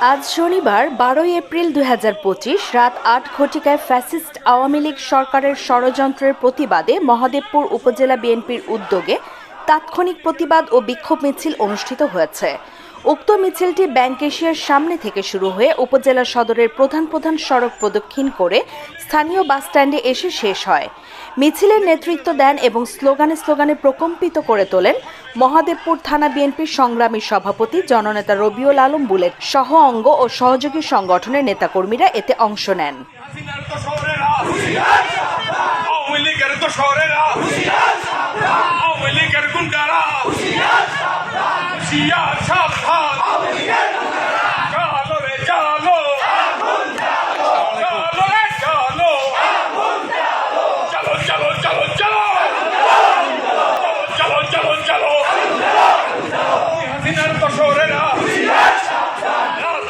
আজ শনিবার বারোই এপ্রিল দু হাজার পঁচিশ রাত আট ঘটিকায় ফ্যাসিস্ট আওয়ামী লীগ সরকারের ষড়যন্ত্রের প্রতিবাদে মহাদেবপুর উপজেলা বিএনপির উদ্যোগে তাৎক্ষণিক প্রতিবাদ ও বিক্ষোভ মিছিল অনুষ্ঠিত হয়েছে। উক্ত মিছিলটি ব্যাংক এশিয়ার সামনে থেকে শুরু হয়ে উপজেলা সদরের প্রধান প্রধান সড়ক প্রদক্ষিণ করে স্থানীয় বাসস্ট্যান্ডে এসে শেষ হয়। মিছিলের নেতৃত্ব দেন এবং স্লোগানে স্লোগানে প্রকম্পিত করে তোলেন মহাদেবপুর থানা বিএনপির সংগ্রামী সভাপতি জননেতা রবিউল আলম বুলেট। সহ অঙ্গ ও সহযোগী সংগঠনের নেতাকর্মীরা এতে অংশ নেন। আওয়ামী লীগের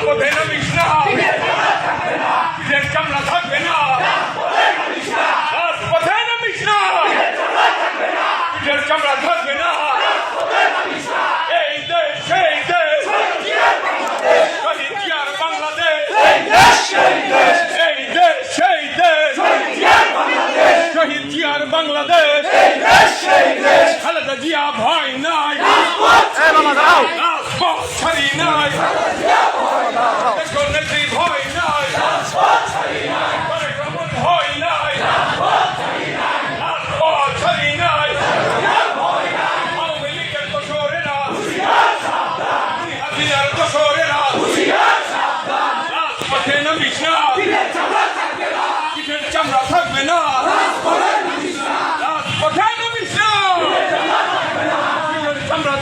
নামিস না পিঠের চামড়া থাকবে না নামিস না পিঠের চামড়া থাকবে না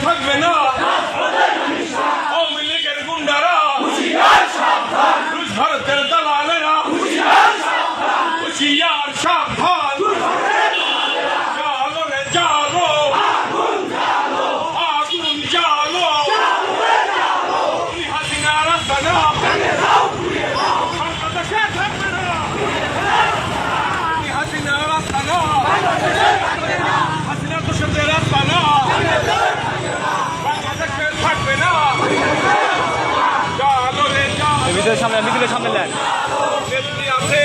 থাকবে না আওয়ামী লীগের গুন্ডারা ভারতের দালালেরা হুশিয়ার সাবধান জালো রে জালো আগুন জালো হাসিনা রাস্তা না বাংলাদেশে থাকবে না তুমি হাসিনা রাস্তা না হাসিনা দোষদের রাস্তা না বাংলাদেশে থাকবে না জালো রে জালো মিছিলের সামনে মিছিলের সামনে নেন আছে।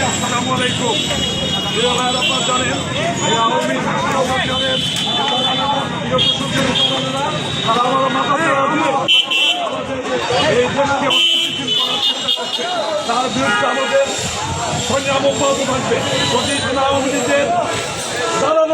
আসসালামু আলাইকুম আপনারা জানেন আওয়ামী জানেন তারা আমার মাথা এই দেশকে অস্থিতিশীল করার তার বিরুদ্ধে আমাদের সংগ্রাম অব্যাহত থাকবে। যদি আওয়ামী লীগের